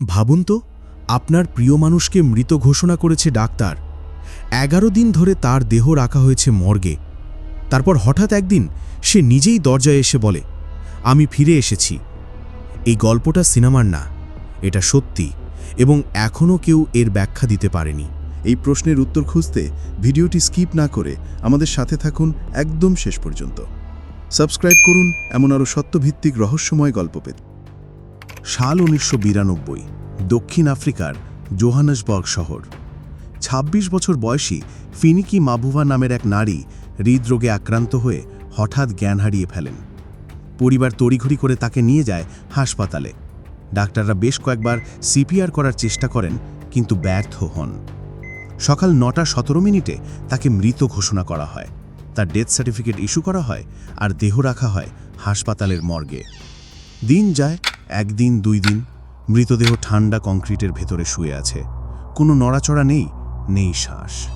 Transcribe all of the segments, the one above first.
ভাবুন তো, আপনার প্রিয় মানুষকে মৃত ঘোষণা করেছে ডাক্তার। এগারো দিন ধরে তার দেহ রাখা হয়েছে মর্গে। তারপর হঠাৎ একদিন সে নিজেই দরজায় এসে বলে, আমি ফিরে এসেছি। এই গল্পটা সিনেমার না, এটা সত্যি এবং এখনও কেউ এর ব্যাখ্যা দিতে পারেনি। এই প্রশ্নের উত্তর খুঁজতে ভিডিওটি স্কিপ না করে আমাদের সাথে থাকুন একদম শেষ পর্যন্ত। সাবস্ক্রাইব করুন এমন আরও সত্যভিত্তিক রহস্যময় গল্প পেতে। সাল উনিশশো বিরানব্বই, দক্ষিণ আফ্রিকার জোহানসবর্গ শহর। ২৬ বছর বয়সী ফিনিকি মাবুভা নামের এক নারী হৃদরোগে আক্রান্ত হয়ে হঠাৎ জ্ঞান হারিয়ে ফেলেন। পরিবার তড়িঘড়ি করে তাকে নিয়ে যায় হাসপাতালে। ডাক্তাররা বেশ কয়েকবার সিপিআর করার চেষ্টা করেন, কিন্তু ব্যর্থ হন। সকাল নটা সতেরো মিনিটে তাকে মৃত ঘোষণা করা হয়। তার ডেথ সার্টিফিকেট ইস্যু করা হয় আর দেহ রাখা হয় হাসপাতালের মর্গে। দিন যায় একদিন, দুই দিন মৃতদেহ ঠান্ডা কংক্রিটের ভেতরে শুয়ে আছে। কোনো নড়াচড়া নেই নেই শ্বাস।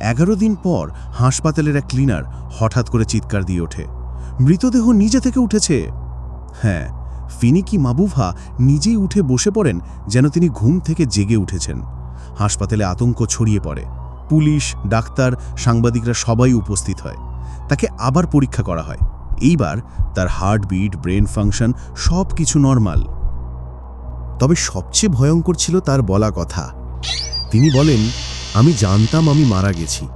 এগারো দিন পর হাসপাতালের এক ক্লিনার হঠাৎ করে চিৎকার দিয়ে ওঠে। মৃতদেহ নিজে থেকে উঠেছে? হ্যাঁ ফিনিকি মাবুভা নিজেই উঠে বসে পড়েন যেন তিনি ঘুম থেকে জেগে উঠেছেন। হাসপাতালে আতঙ্ক ছড়িয়ে পড়ে। পুলিশ, ডাক্তার, সাংবাদিকরা সবাই উপস্থিত হয়। তাকে আবার পরীক্ষা করা হয়। এইবার তার হার্টবিট, ব্রেন ফাংশন সব কিছু নর্মাল। তবে সবচেয়ে ভয়ঙ্কর ছিল তার বলা কথা। তিনি বলেন, আমি জানতাম আমি মারা গেছি,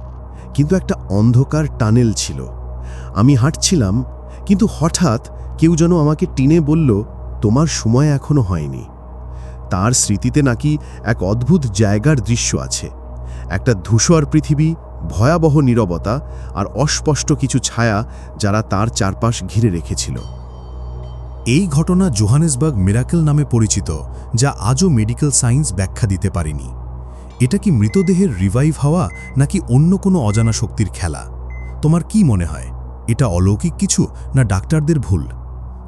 কিন্তু একটা অন্ধকার টানেল ছিল। আমি হাঁটছিলাম, কিন্তু হঠাৎ কেউ যেন আমাকে টিনে বলল, তোমার সময় এখনও হয়নি। তার স্মৃতিতে নাকি এক অদ্ভুত জায়গার দৃশ্য আছে। একটা ধূসর পৃথিবী ভয়াবহ নীরবতা আর অস্পষ্ট কিছু ছায়া যারা তার চারপাশ ঘিরে রেখেছিল। এই ঘটনা জোহানেসবার্গ মিরাকেল নামে পরিচিত, যা আজও মেডিকেল সায়েন্স ব্যাখ্যা দিতে পারেনি। এটা কি মৃতদেহের রিভাইভ হওয়া নাকি অন্য কোনো অজানা শক্তির খেলা? তোমার কি মনে হয়, এটা অলৌকিক কিছু না ডাক্তারদের ভুল?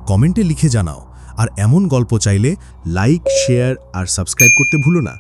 কমেন্টে লিখে জানাও, আর এমন গল্প চাইলে লাইক, শেয়ার আর সাবস্ক্রাইব করতে ভুলো না।